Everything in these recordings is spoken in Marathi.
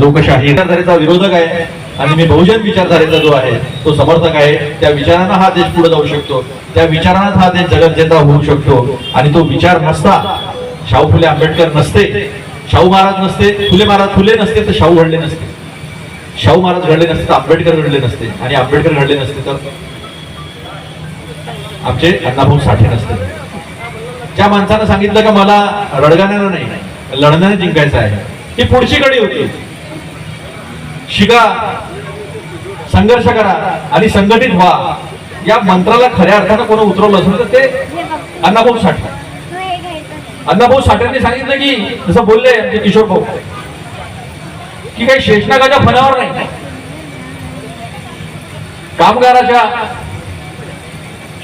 लोकशाही विचारधारेचा विरोधक आहे आणि मी बहुजन विचारधारेचा जो आहे तो समर्थक आहे. त्या विचारांना हा देश पुढे जाऊ शकतो. त्या विचारांनाच हा देश जगज्जेता होऊ शकतो. आणि तो विचार नसता शाहू फुले आंबेडकर नसते शाहू महाराज नसते फुले महाराज फुले नसते तर शाहू घडले नसते. शाहू महाराज घडले नसते तर आंबेडकर घडले नसते. आणि आंबेडकर घडले नसते तर आमचे अण्णाभाऊ साठे नसते. ज्या माणसानं सांगितलं का मला रडगाण्यानं नाही. लढण्याने जिंकायचं आहे. ही पुढची कडी होती शिका संघर्ष करा आणि संघटित व्हा. या मंत्राला खऱ्या अर्थानं कोण उतरवलं असेल तर ते अण्णाभाऊ साठे. अण्णाभाऊ साठेंनी सांगितलं की जसं बोलले ते किशोर भाऊ की काही शेषनागाच्या फनावर नाही. कामगाराच्या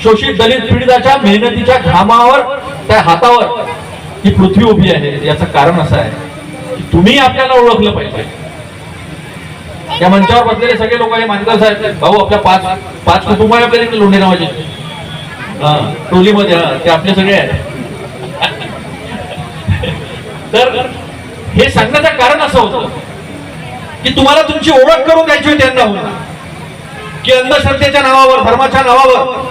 शोषित दलित पीडिताच्या मेहनतीच्या घामावर त्या हातावर ही पृथ्वी उभी आहे. याचं कारण असं आहे की तुम्ही आपल्याला ओळखलं पाहिजे. या मंचावर बसलेले सगळे लोक हे मानकर साहेब भाऊ आपल्या पाच पाच कुटुंब आपल्याला आपल्या इथे लोंढे नावाचे. हा टोलीमध्ये हा ते आपले सगळे आहेत. तर हे सांगण्याचं कारण असं होतं की तुम्हाला तुमची ओळख करून द्यायची होती त्यांना. होऊन की अंधश्रद्धेच्या नावावर धर्माच्या नावावर.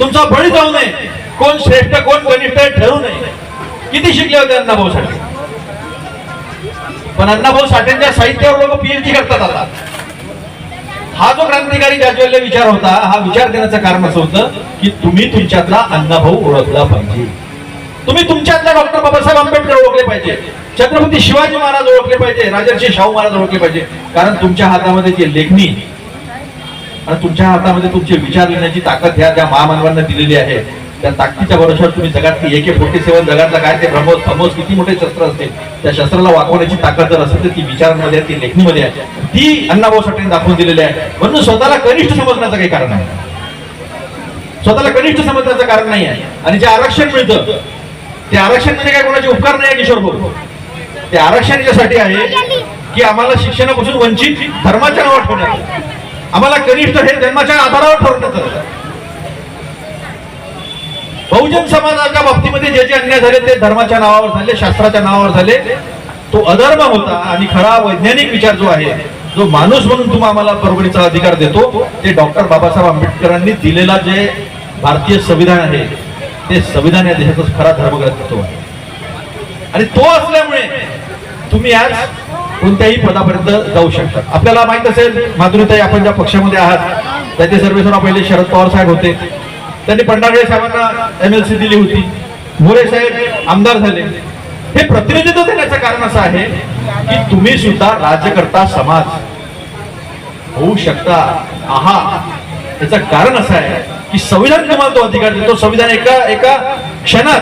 तुमचा बळी जाऊ नये. कोण श्रेष्ठ कोण कनिष्ठ ठरू नये. किती शिकले होते अण्णाभाऊ साठे? पण अण्णाभाऊ साठेंच्या साहित्यावर लोक पीएचडी करतात आता. हा जो क्रांतिकारी ज्याच्या विचार होता हा विचार देण्याचं कारण असं होतं की तुम्ही तुमच्यातला अण्णाभाऊ ओळखला पाहिजे. तुम्ही तुमच्यातला डॉक्टर बाबासाहेब आंबेडकर ओळखले पाहिजे. छत्रपती शिवाजी महाराज ओळखले पाहिजे राजर्षी शाहू महाराज ओळखले पाहिजे. कारण तुमच्या हातामध्ये जे लेखणी आणि तुमच्या हातामध्ये तुमचे विचार लिहिण्याची ताकद ह्या त्या महामानवांना दिलेली आहे. त्या ताकदीच्या भरोशावर तुम्ही जगातली एके फोर्टी सेवन जगातला काय ते ब्रह्मोस ब्रह्मोस किती मोठे शस्त्र असते? त्या शस्त्राला वाकवण्याची ताकद जर असेल तर ती विचारांमध्ये आहे, ती लेखणीमध्ये आहे. ती अण्णाभाऊ साठेने दाखवून दिलेली आहे. म्हणून स्वतःला कनिष्ठ समजण्याचं काही कारण आहे स्वतःला कनिष्ठ समजण्याचं कारण नाही आहे. आणि जे आरक्षण मिळतं ते आरक्षण म्हणजे काय कोणाचे उपकार नाही आहे किशोर भाऊ? ते आरक्षण यासाठी आहे की आम्हाला शिक्षणापासून वंचित धर्माच्या नावात ठेवण्यात आम्हाला कनिष्ठ हे धर्माच्या आधारावर ठरवण्यात आलं बहुजन समाजाच्या बाबतीमध्ये जे जे अन्याय झाले ते धर्माच्या नावावर झाले शास्त्राच्या नावावर झाले. तो अधर्म होता आणि खरा वैज्ञानिक विचार जो आहे जो माणूस म्हणून तुम्ही आम्हाला परवडीचा अधिकार देतो ते डॉक्टर बाबासाहेब आंबेडकरांनी दिलेला जे भारतीय संविधान आहे ते संविधान या देशाचा खरा धर्मग्रंथ आहे. आणि तो असल्यामुळे तुम्ही आज कोणत्याही पदापर्यंत जाऊ शकता. आपल्याला माहीत असेल माधुरीताई आपण ज्या पक्षामध्ये आहात त्याचे सर्वेसर्वा पहिले शरद पवार साहेब होते. त्यांनी पंढरकडे साहेबांना एमएलसी दिली होती. मोरे साहेब आमदार झाले. हे प्रतिनिधित्व देण्याचं कारण असं आहे की तुम्ही सुद्धा राज्यकर्ता समाज होऊ शकता. आहात त्याचं कारण असं आहे की संविधान तुम्हाला तो अधिकार देतो. संविधान एका एका क्षणात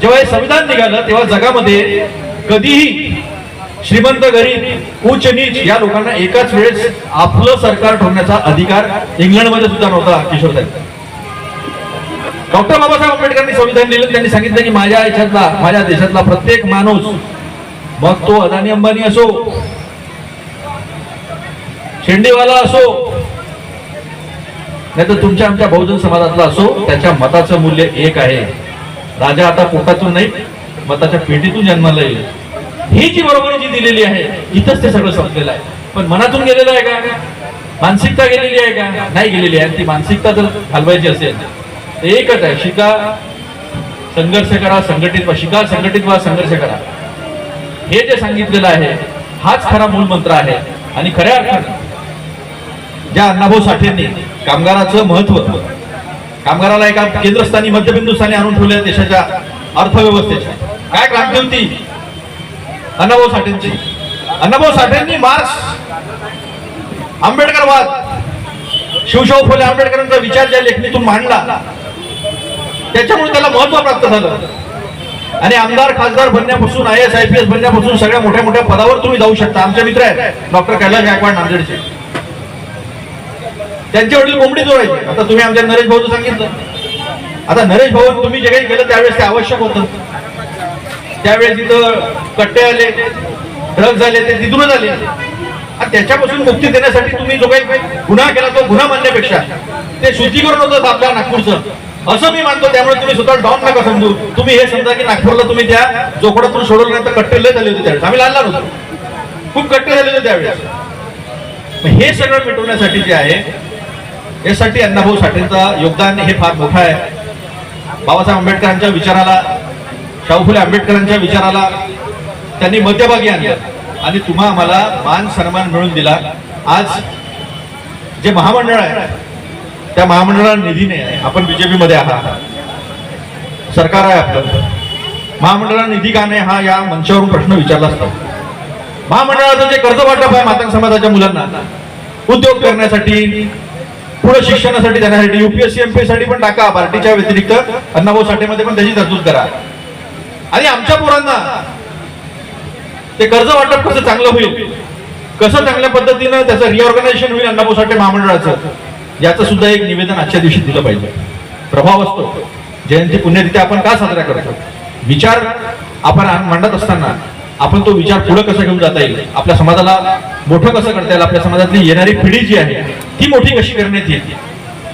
जेव्हा हे संविधान निघालं तेव्हा जगामध्ये कधीही श्रीमंत गरीब उच्च नीच या लोकांना एकाच वेळेस आपलं सरकार ठेवण्याचा अधिकार इंग्लंडमध्ये सुद्धा नव्हता किशोर साहेब. डॉक्टर बाबासाहेब आंबेडकरांनी संविधान लिहिलं त्यांनी सांगितलं की माझ्या याच्यातला माझ्या देशातला प्रत्येक माणूस मग तो अदानी अंबानी असो शेंडीवाला असो नाही तर तुमच्या आमच्या बहुजन समाजातला असो त्याच्या मताचं मूल्य एक आहे. राजा आता पोटातून नाही मताच्या पेटीतून जन्माला येईल. ही जी बरोबरी जी दिलेली आहे इथंच ते सगळं संपलेलं आहे. पण मनातून गेलेलं आहे का? मानसिकता गेलेली आहे का? नाही गेलेली आहे. ती मानसिकता जर घालवायची असेल तर एकच आहे शिका संघर्ष करा संघटित व्हा. शिका संघटित व्हा संघर्ष करा. हे जे सांगितलेलं आहे हाच खरा मूळ मंत्र आहे. आणि खऱ्या अर्थाने ज्या अण्णाभाऊ साठेंनी कामगाराचं महत्त्व कामगाराला एका केंद्रस्थानी मध्यबिंदूस्थानी आणून ठेवले देशाच्या अर्थव्यवस्थेच्या. काय क्रांती होती? अण्णाभाऊ साठेंची. अण्णाभाऊ साठेंनी मार्क्स. आंबेडकरवाद. शिवशाहू फुले आंबेडकरांचा विचार ज्या लेखणीतून मांडला त्याच्यामुळे त्याला महत्त्व प्राप्त झालं. आणि आमदार खासदार बनण्यापासून I S I P S बनण्यापासून सगळ्या मोठ्या मोठ्या पदावर तुम्ही जाऊ शकता. आमचे मित्र आहेत डॉक्टर कैलास गायकवाड नांदेडचे. त्यांचे वडील कोंबडी जोडायचे आता तुम्ही आमच्या नरेश भाऊचं सांगितलं. आता नरेश भाऊ तुम्ही जे काही केलं त्यावेळेस ते आवश्यक होतं. त्यावेळेस तिथं कट्टे आले ड्रग्ज झाले ते तिथूनच आले. आणि त्याच्यापासून मुक्ती देण्यासाठी तुम्ही जो काही गुन्हा केला तो गुन्हा मानण्यापेक्षा ते शुद्धीकरण होतं आपल्या नागपूरचं. असं मी मानतो त्यामुळे तुम्ही स्वतः डॉन नका समजू. तुम्ही हे समजा की नागपूरला तुम्ही त्या जोखडातून सोडवलं नाही तर कट्टे लय झाले होते त्यावेळेस. आम्ही लहान लहान होतो. खूप कट्टे झाले होते त्यावेळेस. हे सगळं मिटवण्यासाठी जे आहे यासाठी अण्णाभाऊ साठेंचा योगदान हे फार मोठं आहे. बाबासाहेब आंबेडकरांच्या विचाराला शाहू फुले आंबेडकरांच्या विचाराला त्यांनी मध्यभागी आणलं. आणि तुम्हा आम्हाला मान सन्मान मिळून दिला. आज जे महामंडळ आहे त्या महामंडळाला निधी नाही आहे. आपण बीजेपीमध्ये आहात. सरकार आहे आपलं. महामंडळाला निधी का नाही हा या मंचावरून प्रश्न विचारला असतो. महामंडळाचं जे कर्ज वाटप आहे मातंग समाजाच्या मुलांना उद्योग करण्यासाठी पुढे शिक्षणासाठी देण्यासाठी युपीएससी एमपीएससाठी पण टाका. पार्टीच्या व्यतिरिक्त अण्णाभाऊ साठेमध्ये पण त्याची तरतूद करा. आणि आमच्या पोरांना ते कर्ज वाटप कसं चांगलं होईल? कसं चांगल्या पद्धतीनं त्याचं रिऑर्गनायझेशन होईल अण्णाभाऊ साठे महामंडळाचं? याचं सुद्धा एक निवेदन आजच्या दिवशी दिलं पाहिजे. प्रभाव असतो. जयंती पुण्यतिथी आपण का साजरा करतो? विचार आपण मांडत असताना आपण तो विचार पुढे कसं घेऊन जाता येईल? आपल्या समाजाला मोठं कसं करता येईल? आपल्या समाजातली येणारी पिढी जी आहे ती मोठी कशी करण्यात येईल?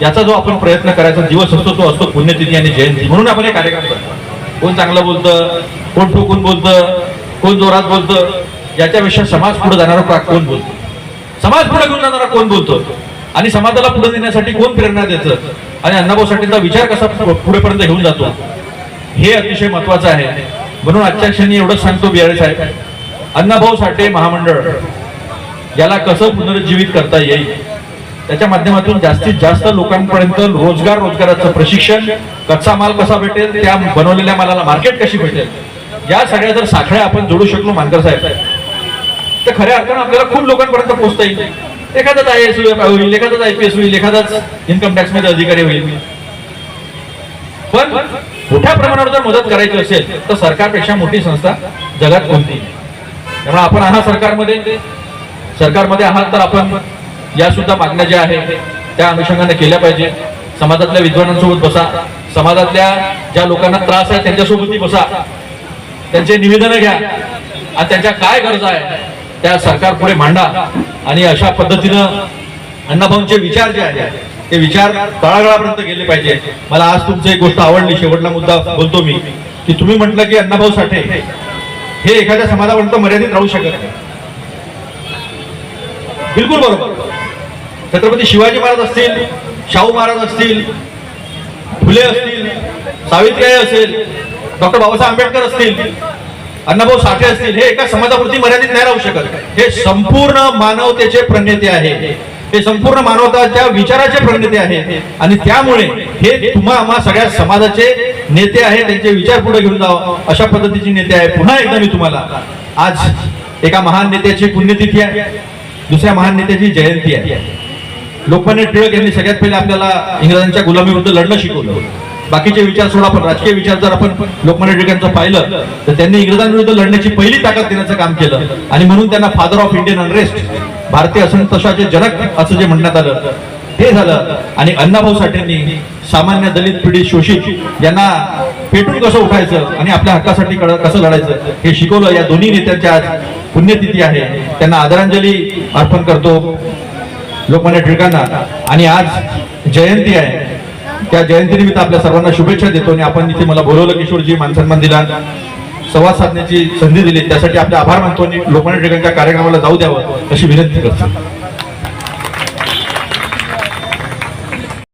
याचा जो आपण प्रयत्न करायचा दिवस असतो तो असतो पुण्यतिथी आणि जयंती. म्हणून आपण हे कार्यक्रम करतो. कोण चांगलं बोलतं कोण टोकून बोलतं कोण जोरात बोलतं याच्यापेक्षा समाज पुढे जाणारा कोण बोलतो? समाज पुढे घेऊन जाणारा कोण बोलतो? आणि समाजाला पुढे नेण्यासाठी कोण प्रेरणा देतं? आणि अण्णाभाऊ साठेचा विचार कसा पुढेपर्यंत घेऊन जातो? हे अतिशय महत्वाचं आहे. म्हणून आजच्या क्षणी एवढंच सांगतो बिहारी साहेब. अण्णाभाऊ साठे महामंडळ याला कसं पुनरुज्जीवित करता येईल? त्याच्या माध्यमातून जास्तीत जास्त लोकांपर्यंत रोजगार रोजगाराचं प्रशिक्षण कच्चा माल कसा भेटेल त्या बनवलेल्या मालाला मार्केट कशी भेटेल या सगळ्या जर साखळ्या आपण जोडू शकलो मानकर साहेब तर खऱ्या अर्थानं आपल्याला खूप लोकांपर्यंत पोहोचता येईल. एखादाच आय एस होईल एखादाच आय पी एस होईल एखादाच इन्कम टॅक्समध्ये अधिकारी होईल. पण मोठ्या प्रमाणावर जर मदत करायची असेल तर सरकारपेक्षा मोठी संस्था जगात कोणती? त्यामुळे आपण आहात सरकारमध्ये. सरकारमध्ये आहात तर आपण या सुद्धा मागण्या ज्या आहेत त्या अनुषंगाने केल्या पाहिजे. समाजातल्या विद्वानांसोबत बसा. समाजातल्या ज्या लोकांना त्रास आहे त्यांच्यासोबतही बसा. त्यांचे निवेदनं घ्या. आणि त्यांच्या काय गरजा आहे त्या सरकार पुढे मांडा. आणि अशा पद्धतीनं अण्णाभाऊंचे विचार जे आहेत ते विचार तळागाळापर्यंत गेले पाहिजे. मला आज तुमची एक गोष्ट आवडली. शेवटला मुद्दा बोलतो मी की तुम्ही म्हटलं की अण्णाभाऊ साठे हे एखाद्या समाजापर्यंत मर्यादित राहू शकत नाही. बिलकुल बरोबर. छत्रपती शिवाजी महाराज असतील शाहू महाराज असतील फुले असतील सावित्रीबाई असेल डॉक्टर बाबासाहेब आंबेडकर असतील अण्णाभाऊ साठे असतील हे एका समाजापुरती मर्यादित नाही राहू शकत. हे संपूर्ण मानवतेचे प्रणेते आहे. हे संपूर्ण मानवताच्या विचाराचे प्रणेते आहे. आणि त्यामुळे हे तुम्हा आम्हा सगळ्या समाजाचे नेते आहे त्यांचे विचार पुढे घेऊन जावं. अशा पद्धतीचे नेते आहे. पुन्हा एकदा मी तुम्हाला आज एका महान नेत्याची पुण्यतिथी आहे. दुसऱ्या महान नेत्याची जयंती आहे. लोकमान्य टिळक यांनी सगळ्यात पहिले आपल्याला इंग्रजांच्या गुलामीविरुद्ध लढणं शिकवलं. बाकीचे विचार सोडा पण राजकीय विचार जर आपण लोकमान्य टिळकांचं पाहिलं तर त्यांनी इंग्रजांविरुद्ध लढण्याची पहिली ताकद देण्याचं काम केलं. आणि म्हणून त्यांना फादर ऑफ इंडियन अनरेस्ट भारतीय असंतोषाचे जनक असं जे म्हणण्यात आलं हे झालं. आणि अण्णाभाऊ साठेंनी सामान्य दलित पिढी शोषित यांना पेटून कसं उठायचं आणि आपल्या हक्कासाठी कळ- कसं लढायचं हे शिकवलं. या दोन्ही नेत्यांच्या आज पुण्यतिथी आहे. त्यांना आदरांजली अर्पण करतो. लोकमान्य टिळकांना. आणि आज जयंती आहे. त्या जयंतीनिमित्त आपल्या सर्वांना शुभेच्छा देतो आणि आपण इथे मला बोलवलं किशोरजी मानसन्मान दिला संवाद साधण्याची संधी दिली. त्यासाठी आपले आभार मानतो आणि लोकमान्य टिळकांच्या कार्यक्रमाला जाऊ द्यावं अशी विनंती करतो.